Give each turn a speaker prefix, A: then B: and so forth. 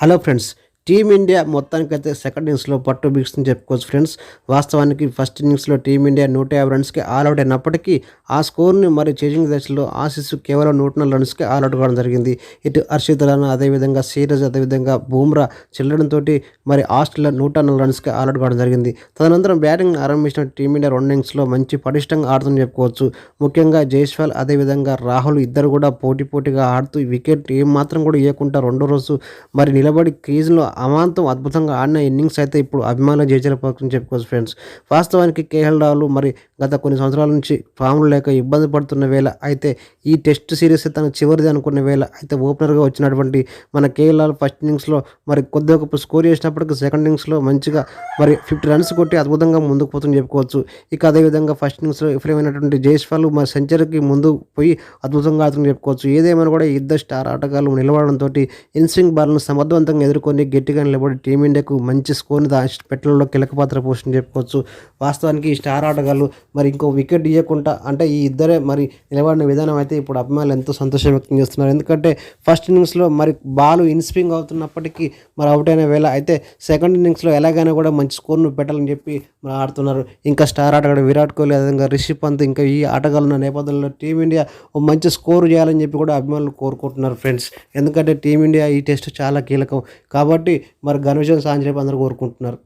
A: Hello friends team India మొత్తానికైతే second ఇన్నింగ్స్లో పట్టు బిగుస్తుందని చెప్పుకోవచ్చు ఫ్రెండ్స్. వాస్తవానికి ఫస్ట్ ఇన్నింగ్స్లో టీమిండియా నూట యాభై రన్స్కి ఆల్అౌట్ అయినప్పటికీ ఆ స్కోర్ని మరి చేజింగ్ దశలో ఆశిస్తూ కేవలం నూట నాలుగు రన్స్కి ఆల్అౌట్ కావడం జరిగింది. ఇటు హర్షిత్ రానా అదేవిధంగా సీరజ్ అదేవిధంగా బూమ్రా చెల్లడంతో మరి ఆస్ట్రేలియా నూట నాలుగు రన్స్కి ఆల్అౌట్ కావడం జరిగింది. తదనంతరం బ్యాటింగ్ ఆరంభించిన టీమిండియా రెండు ఇన్నింగ్స్లో మంచి పటిష్టంగా ఆడుతుందని చెప్పుకోవచ్చు. ముఖ్యంగా జైస్వాల్ అదేవిధంగా రాహుల్ ఇద్దరు కూడా పోటీ పోటీగా ఆడుతూ వికెట్ ఏం మాత్రం కూడా ఇవ్వకుండా రెండో రోజు మరి నిలబడి క్రీజ్లో అమాంతం అద్భుతంగా ఆడిన ఇన్నింగ్స్ అయితే ఇప్పుడు అభిమానులు పక్కన చెప్పుకోవచ్చు ఫ్రెండ్స్. వాస్తవానికి కేఎల్ రావులు మరి గత కొన్ని సంవత్సరాల నుంచి ఫామ్లు లేక ఇబ్బంది పడుతున్న వేళ అయితే ఈ టెస్ట్ సిరీస్ తన చివరిది అనుకున్న వేళ అయితే ఓపెనర్గా వచ్చినటువంటి మన కేఎల్ రావులు ఫస్ట్ ఇన్నింగ్స్లో మరి కొద్దిగా ఒక స్కోర్ చేసినప్పటికీ సెకండ్ ఇన్నింగ్స్లో మంచిగా మరి ఫిఫ్టీ రన్స్ కొట్టి అద్భుతంగా ముందుకు పోతుందని చెప్పుకోవచ్చు. ఇక అదేవిధంగా ఫస్ట్ ఇన్నింగ్స్లో విఫలమైనటువంటి జైస్వాల్ మరి సెంచరీకి ముందు పోయి అద్భుతంగా ఆడుతుందని చెప్పుకోవచ్చు. ఏదేమైనా కూడా ఇద్దరు స్టార్ ఆటగాళ్ళు నిలవడంతో ఇన్స్వింగ్ బాల్ను సమర్థవంతంగా ఎదుర్కొని గట్టిగా నిలబడి టీమిండియాకు మంచి స్కోర్ని పెట్టడంలో కీలక పాత్ర పోషణ చెప్పుకోవచ్చు. వాస్తవానికి ఈ స్టార్ ఆటగాళ్ళు మరి ఇంకో వికెట్ ఇవ్వకుండా అంటే ఈ ఇద్దరే మరి నిలబడిన విధానం అయితే ఇప్పుడు అభిమానులు ఎంతో సంతోషం వ్యక్తం చేస్తున్నారు. ఎందుకంటే ఫస్ట్ ఇన్నింగ్స్లో మరి బాల్ ఇన్స్వింగ్ అవుతున్నప్పటికీ మరి అవుట్ అయిన వేళ అయితే సెకండ్ ఇన్నింగ్స్లో ఎలాగైనా కూడా మంచి స్కోర్ను పెట్టాలని చెప్పి మరి ఆడుతున్నారు. ఇంకా స్టార్ ఆటగాడు విరాట్ కోహ్లీ అదేవిధంగా రిషబ్ పంత్ ఇంకా ఈ ఆటగాళ్ళు నేపథ్యంలో టీమిండియా ఓ మంచి స్కోర్ చేయాలని చెప్పి కూడా అభిమానులు కోరుకుంటున్నారు ఫ్రెండ్స్. ఎందుకంటే టీమిండియా ఈ టెస్ట్ చాలా కీలకం. కాబట్టి మరి ఘన విజయం సాధించే అందరూ కోరుకుంటున్నారు.